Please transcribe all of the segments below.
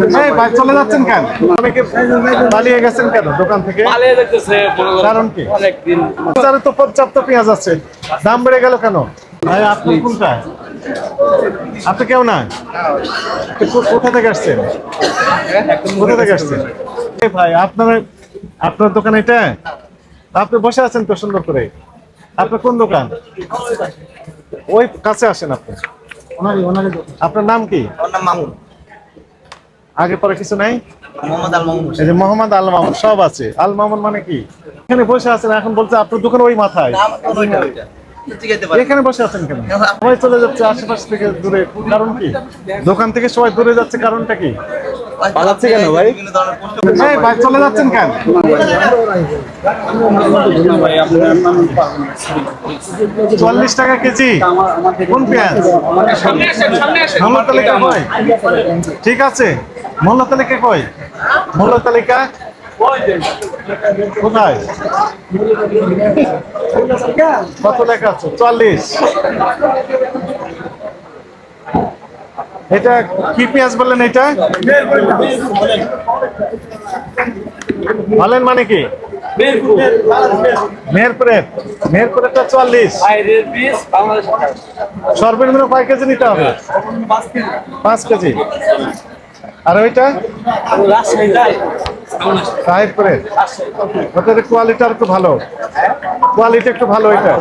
এই ভাই চলে যাচ্ছেন কেন? অনেকে পালিয়ে গেছেন কেন দোকান থেকে? পালিয়ে যেতেছে করেন কারণ কি? বাজারে তো পর্যাপ্ত পেঁয়াজ আছে। দাম বেড়ে গেল কেন? ভাই আপনি কোনটায়? আপনি কেউ না কোথা থেকে আসছেন? কোথা থেকে আসছেন? ভাই আপনার আপনার দোকান এটা আপনি বসে আছেন তো সুন্দর করে। আপনার কোন দোকান? ওই কাছে আসেন আপনি। আপনার নাম কি? মামুন। আগে পরে কিছু নাই? মোহাম্মদ আল মামুন। এই যে মোহাম্মদ আল মামুন সব আছে। আল মামুন মানে কি? এখানে বসে আছেন এখন বলছে আপনার দোকান ওই মাথায়। এখানে বসে আছেন কেন? সবাই চলে যাচ্ছে আশেপাশ থেকে দূরে। কারণ কি? দোকান থেকে সবাই দূরে যাচ্ছে কারণটা কি? পালাচ্ছে কেন ভাই? ভাই চলে যাচ্ছেন কেন? চল্লিশ টাকা কেজি। কোন পেঁয়াজ? তালিকা ঠিক আছে। মূল্য তালিকা কই? মূল্য তালিকা? কোথায়? কত লেখা আছে? চল্লিশ। এটা কি পেঁয়াজ বললেন এটা? বলেন মানে কি? মেহেরপুরের। মেহেরপুরেরটা চুয়াল্লিশ সর্বনিম্ন কয় কেজি নিতে হবে? পাঁচ কেজি। আর ওইটা? সাহেবপুরের ওটার কোয়ালিটি আর একটু ভালো। কোয়ালিটি একটু ভালো এটা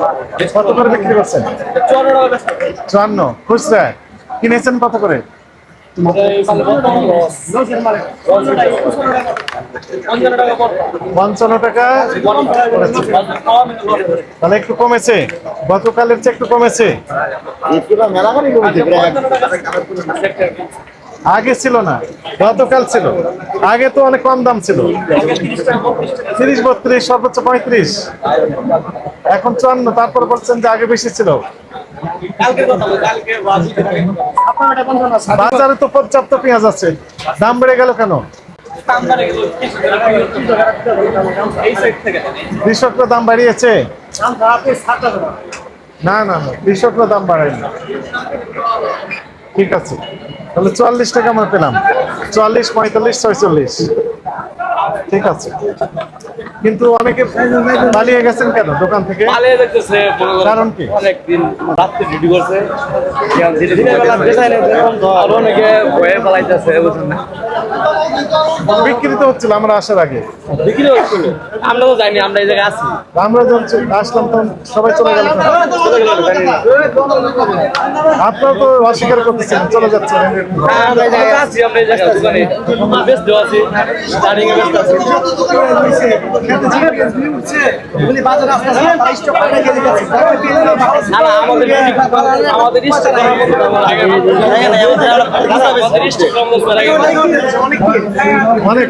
কত করে বিক্রি করছেন? চুয়ান্ন। খুচরা? কিনেছেন কত করে? পঞ্চান্ন টাকা? একটু কমেছে। গতকালের চেয়ে একটু কমেছে। আগে ছিল না, গতকাল ছিল। আগে তো অনেক কম দাম ছিল। তিরিশ বত্রিশ, সর্বোচ্চ পঁয়ত্রিশ। এখন চুয়ান্ন, তারপর বলছেন যে আগে বেশি ছিল। বাজারে তো পর্যাপ্ত পেঁয়াজ আছে। দাম বেড়ে গেল কেন? কৃষকরা দাম বাড়িয়েছে? না না না, কৃষকরা দাম বাড়ায়নি। ঠিক আছে। তাহলে চুয়াল্লিশ টাকা আমরা পেলাম। চুয়াল্লিশ পঁয়তাল্লিশ ছয়চল্লিশ। ঠিক আছে। কিন্তু অনেকে পালিয়ে গেছেন কেন দোকান থেকে? কারণ কি? অনেকদিন রাত্রে ডিউটি করছে। অনেকে ভয়ে পালাইতেছে না। বিক্রি তো হচ্ছিল আমরা আসার আগে বিক্রি হচ্ছিল আমরা তো জানি আমরা এই জায়গায় আছি আমরা যখন আসলাম তখন সবাই চলে গেল আপনারা তো অস্বীকার করতেছেন চলে যাচ্ছেন হ্যাঁ, না আমাদের আমাদের অনেক।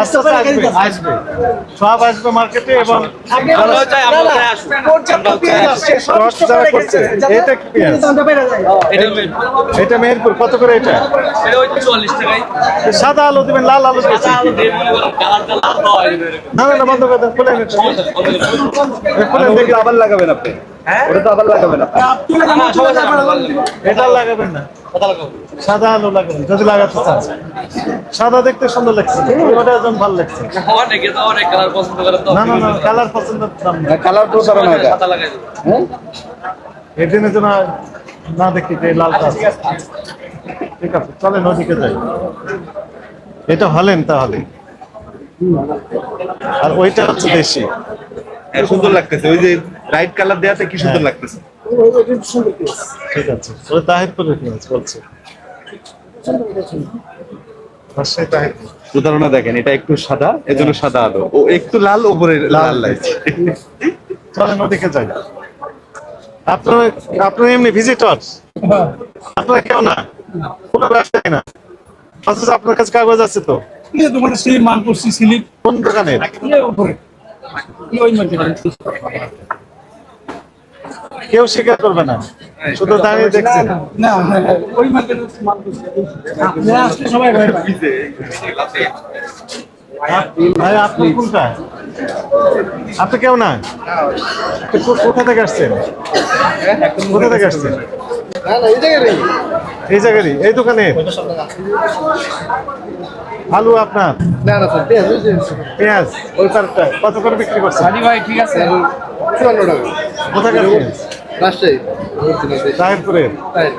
আস্তে আসবে সব আসবে মার্কেটে এবং যারা করছে এটা কি পেঁয়াজ? এটা মেহেরপুর। কত করে এটা? সাদা আলু দিবেন লাল আলু। না না বন্ধ করে দেন খুলে খুলে দেখি আবার লাগাবেন আপনি। ওটা তো আবার লাগাবেন। এটা লাগাবেন না। সাদা আলু লাগাবেন। যদি লাগাতে চান। সাদা দেখতে সুন্দর লাগছে। ওটা একদম ভালো লাগছে। অনেক কালার পছন্দ করে না না না কালার এটা। লাগাই। এর জন্য দেখি যে লালটা আছে। ঠিক আছে। চলেন ওদিকে যাই। এটা হলেন তাহলে। আর ওইটা হচ্ছে দেশি। হ্যাঁ, সুন্দর লাগতেছে। ওই যে রাইট কালার দেওয়াতে কি সুন্দর হ্যাঁ। লাগতেছে? ঠিক আছে। ওই তাহিরপুরের পেঁয়াজ বলছে। রাজশাহী তাহিরপুর। দেখেন এটা একটু সাদা এজন্য সাদা আলো। ও একটু লাল উপরে লাল লাগছে চলেন ওদিকে যাই। আপনার আপনার এমনি ভিজিটর আপনার কেউ না? কোনো ব্যবসায়ী না? অথচ আপনার কাছে কাগজ আছে তো? তোমার সেই মান করছি স্লিপ কোন দোকানের? ইয়ে উপরে। কেউ স্বীকার করবে না। শুধু দাঁড়িয়ে দেখছেন। না ওই মার্কেটে করছি আপনি আসলে সবাই ভয় পায়। ভাই আপনি কোনটা আপনি কেউ না? কোথা থেকে আসছেন? কোথা থেকে আসছেন? এই জায়গারই এই দোকানে। আলু আপনার? পেঁয়াজ ওই কত করে বিক্রি করছেন? ভাই ঠিক আছে। কোথায় গেছেন তাহিরপুরে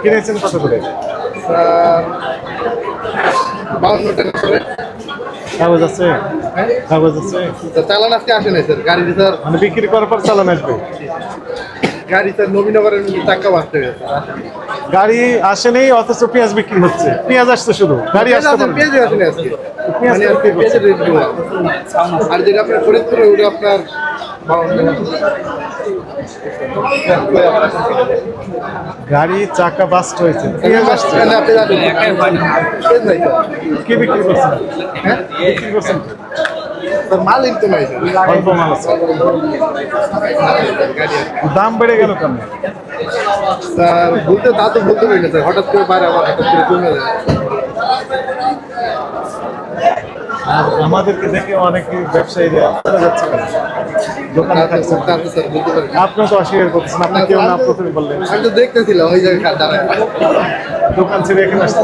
কিনেছেন কত করে? কাগজ আছে? কাগজ আছে? চালান আজকে আসে নাই স্যার। গাড়ি স্যার মানে বিক্রি করার পর চালান আসবে? গাড়ি স্যার নবীনগরের চাক্কা বাঁচতে গেছে। গাড়ি আসেনি অথচ পেঁয়াজ বিক্রি হচ্ছে। পেঁয়াজ আসছে শুধু। গাড়ি আসতে না। পেঁয়াজ আসেনি আজকে। মানে। আর যেটা আপনার ফরিদপুরে ওটা আপনার বাউন্ন টাকা। গাড়ি চাকা বাস্ট হয়েছে। কি বিক্রি করছেন? হ্যাঁ? বিক্রি করছেন? নাই। অল্প মাল আছে। দাম বেড়ে গেল কেন? স্যার বলতে তা তো বলতে পারি না স্যার। হঠাৎ করে বাইরে আবার হঠাৎ করে কমে যায়। আমাদেরকে দেখে অনেক ব্যবসায়ীরা যাচ্ছে দোকানে তা অস্বীকার করছেন আপনি কেউ না প্রথমে বললেন। আমি তো দেখতেছিলাম ওই জায়গায় দাঁড়ায় দোকান ছেড়ে এখানে আসতে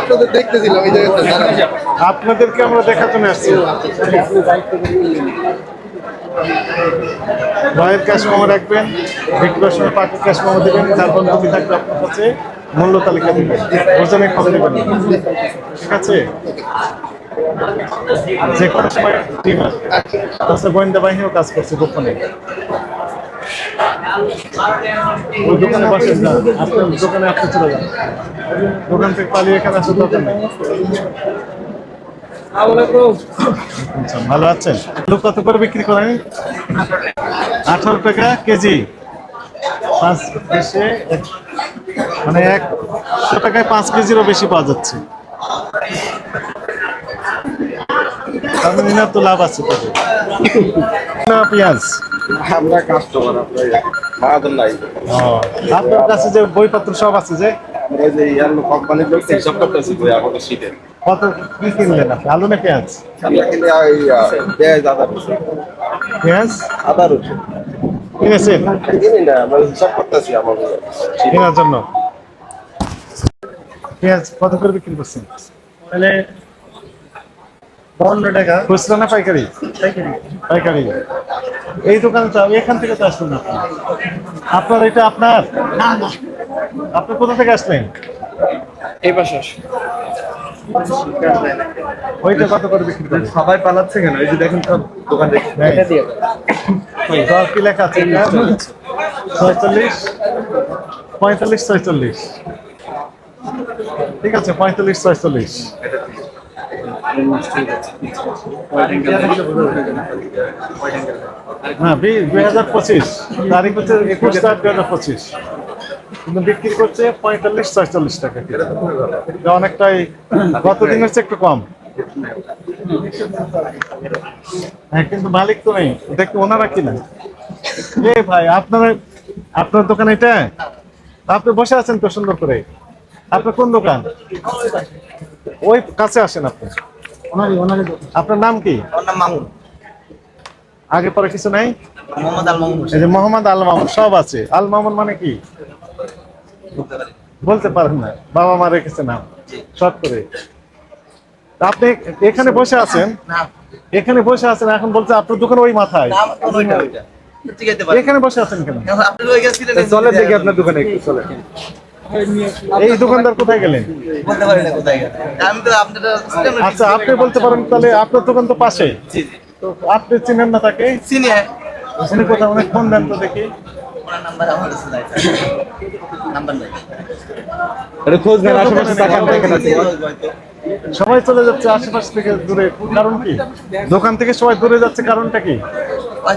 আপনাদের দেখতেছিলাম ওই জায়গায় আপনাদেরকে আমরা দেখার জন্য আসছি। রয়ের ক্যাশ মোমো রাখবেন বিক্রির সময় পাখির ক্যাশ মোমো দেবেন তারপর তুমি থাকবে আপনার কাছে মূল্য তালিকা দেবেন। ওজনে কত দেবেন। ঠিক আছে? যে কোনো সময় আছে। গোয়েন্দা বাহিনীও কাজ করছে গোপনে। ওই দোকানে বসেন না আপনার দোকানে আপনি চলে যান। দোকান থেকে পালিয়ে এখানে আসার দরকার আচ্ছা, ভালো আছেন? আলু কত করে বিক্রি করেন? আঠারো টাকা কেজি। পাঁচ দেশে মানে একশো টাকায় পাঁচ কেজিরও বেশি পাওয়া যাচ্ছে। তার মানে তো লাভ আছে তবে। না পেঁয়াজ। আমরা কাস্টমার আপনার মাহাজন নাই। ও, আপনার কাছে যে বইপত্র সব আছে যে? আমরা যে ইয়ারলো কোম্পানির লোক হিসাব করতেছি বই আমাদের শীতে কত কি কিনলেন আপনি? আলু না পেঁয়াজ? আমরা কিন্তু এই পেঁয়াজ আদা রসুন। পেঁয়াজ? আদা রসুন। কিনেছেন? কিনি না আমরা হিসাব করতেছি আমাদের কেনার জন্য। পেঁয়াজ কত করে বিক্রি করছেন? তাহলে বাউন্ন টাকা। খুচরা না পাইকারি? পাইকারি। এই দোকানে তো এখান থেকে তো আসলেন আপনি আপনার এটা আপনার? আপনি কোথা থেকে আসলেন? এই পাশে ওইটা কত করে বিক্রি করেন? সবাই পালাচ্ছে কেন? এই যে দেখেন সব দোকান দেখি দর কি লেখা আছে? ছয়চল্লিশ। পঁয়তাল্লিশ ছয়চল্লিশ। ঠিক আছে পঁয়তাল্লিশ ছয়চল্লিশ। হ্যাঁ দুই হাজার পঁচিশ। তারিখ হচ্ছে একুশ চার দুই হাজার পঁচিশ। কিন্তু বিক্রি করছে পঁয়তাল্লিশ ছয়চল্লিশ টাকা এটা অনেকটাই হচ্ছে একটু কম। হ্যাঁ কিন্তু মালিক তো নেই। এটা কি ওনারা কিনা? এ ভাই আপনার আপনার দোকান এটা? আপনি বসে আছেন তো সুন্দর করে। আপনার কোন দোকান? ওই কাছে আসেন আপনি। আপনার নাম কি? আগে পরে কিছু নাই? এই যে মোহাম্মদ আল মামুন সব আছে। আল মামুন মানে কি? বলতে পারেন না। বাবা মা রেখেছে নাম। শর্ট করে। আপনি এখানে বসে আছেন? এখানে বসে আছেন এখন বলছে আপনার দোকান ওই মাথায়। এখানে বসে আছেন কেন? চলে দেখি আপনার দোকানে একটু চলে এই দোকানদার কোথায় গেলেন? আচ্ছা আপনি বলতে পারেন তাহলে আপনার দোকান তো পাশে তো আপনি চিনেন না তাকে? উনি কোথাও অনেক ফোন দেন তো দেখি। এটা খোঁজ নেন আশেপাশে তাকান দেখেন আছে সবাই চলে যাচ্ছে আশেপাশ থেকে দূরে। কারণ কি? দোকান থেকে সবাই দূরে যাচ্ছে কারণটা কি?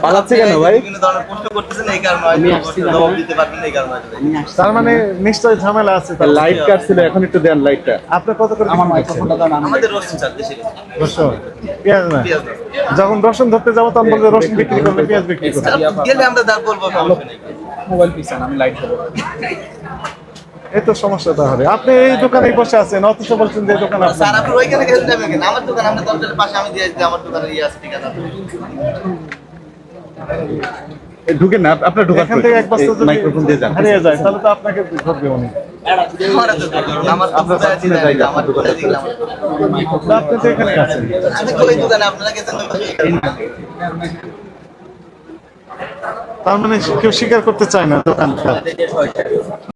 পালাচ্ছে কেন ভাই? তার মানে নিশ্চয় ঝামেলা আছে তার। লাইট কাটছিল এখন একটু দেন লাইটটা আপনি কত করে আমার বিক্রি করছেন? মাইক্রোফোনটা দাও না আমি রসুন পেঁয়াজ না? যখন রসুন ধরতে যাব তখন বলবে রসুন বিক্রি করবে পেঁয়াজ বিক্রি করবে। গেলে আমরা দাম বলব মোবাইল পিছান আমি লাইট দেবো। এই তো সমস্যা তাহলে। আপনি এই দোকানে বসে আছেন অথচ বলছেন যে এই দোকান স্যার আপনার আপনি ওইখানে গেলে যাবেন কেন? আমার দোকান আপনার দরজার পাশে আমি দিয়ে দিই আমার দোকানে ইয়ে আছে ঠিক ঢুকেন না আপনার ঢুকার এখান থেকে এক বস্তা যদি মাইক্রোফোন দিয়ে যান। হারিয়ে যায় তাহলে তো আপনাকে ধরবে উনি আপনার জায়গা আপনার দোকানে তা আপনি তো এখানে আছেন। তার মানে কেউ স্বীকার করতে চায় না দোকানটা।